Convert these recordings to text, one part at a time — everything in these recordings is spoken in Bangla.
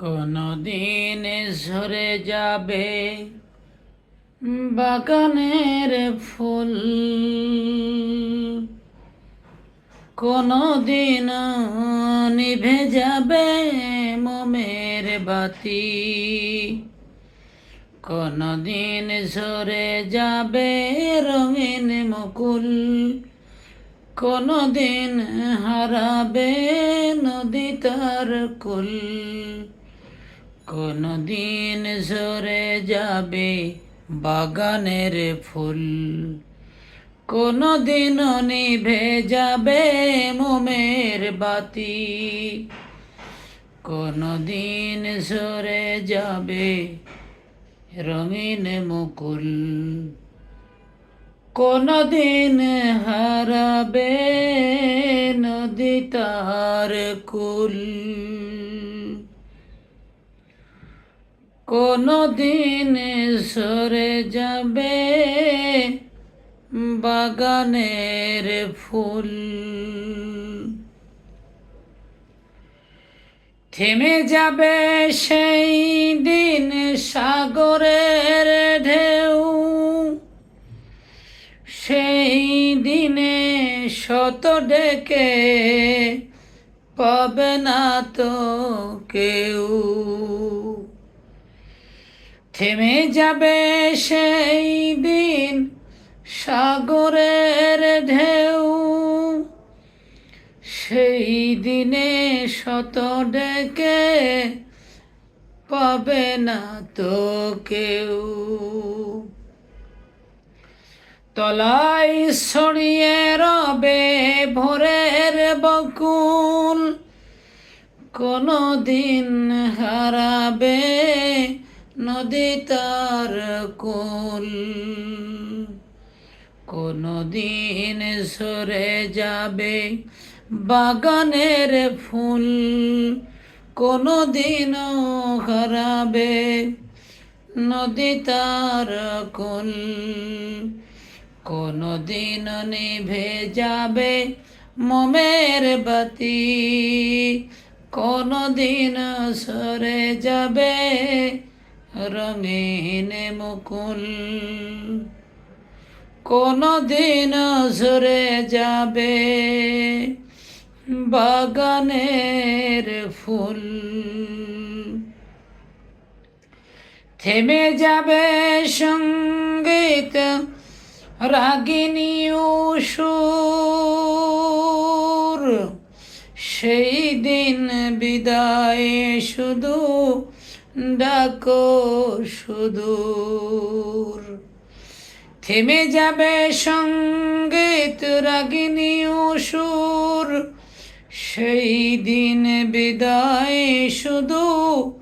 কোনদিন ঝরে যাবে বাগানের ফুল। কোনদিন নিভে যাবে মোমের বাতি। কোনদিন ঝরে যাবে রঙিন মুকুল। কোনদিন হারাবে নদী তার কুল। কোনদিন ঝরে যাবে বাগানের ফুল। কোনদিন নিভে যাবে মোমের বাতি। কোনদিন ঝরে যাবে রঙিন মুকুল। কোনদিন হারাবে নদী তার কুল। কোনদিন সরে যাবে বাগানের ফুল। থেমে যাবে সেই দিন সাগরের ঢেউ। সেই দিনে শত ডেকে পাবে না তো কেউ। থেমে যাবে সেই দিন সাগরের ঢেউ। সেই দিনে শত ডেকে পাবে না তো কেউ। তলাই ছড়িয়ে রবে ভোরের বকুল, কোনো দিন হারাবে নদী তার কুল। কোনো দিন সরে যাবে বাগানের ফুল কোনো দিন হারাবে নদী তার কুল। কোনো দিন নিভে যাবে মমের বাতি কোনো দিন সরে যাবে রঙিন মুকুল। কোনো দিন সরে যাবে বাগানের ফুল। থেমে যাবে সংগীত রাগিনী সুর সেই দিন বিদায় শুধু ডাকো সুদূর। থেমে যাবে সংগীত রাগিনী সুর। সেই দিন বিদায় শুধু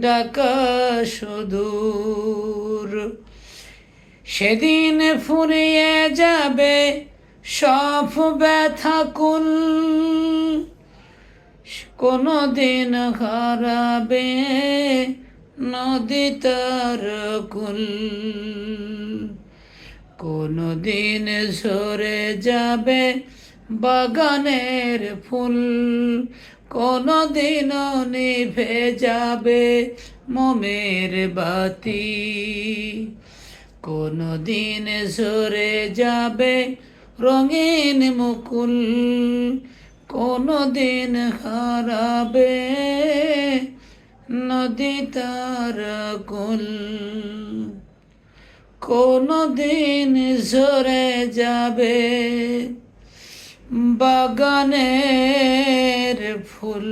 ডাকা সুদূর। সেদিন ফুরিয়ে যাবে সব ব্যথা কুল। কোনো দিন হারাবে নদী তার কুল। কোনো দিন সরে যাবে বাগানের ফুল। কোনো দিন নিভে যাবে মোমের বাতি। কোনো দিন সরে যাবে রঙিন মুকুল। কোনো দিন হারাবে নদী তার কুল কোনো দিন ঝরে যাবে বাগানের ফুল।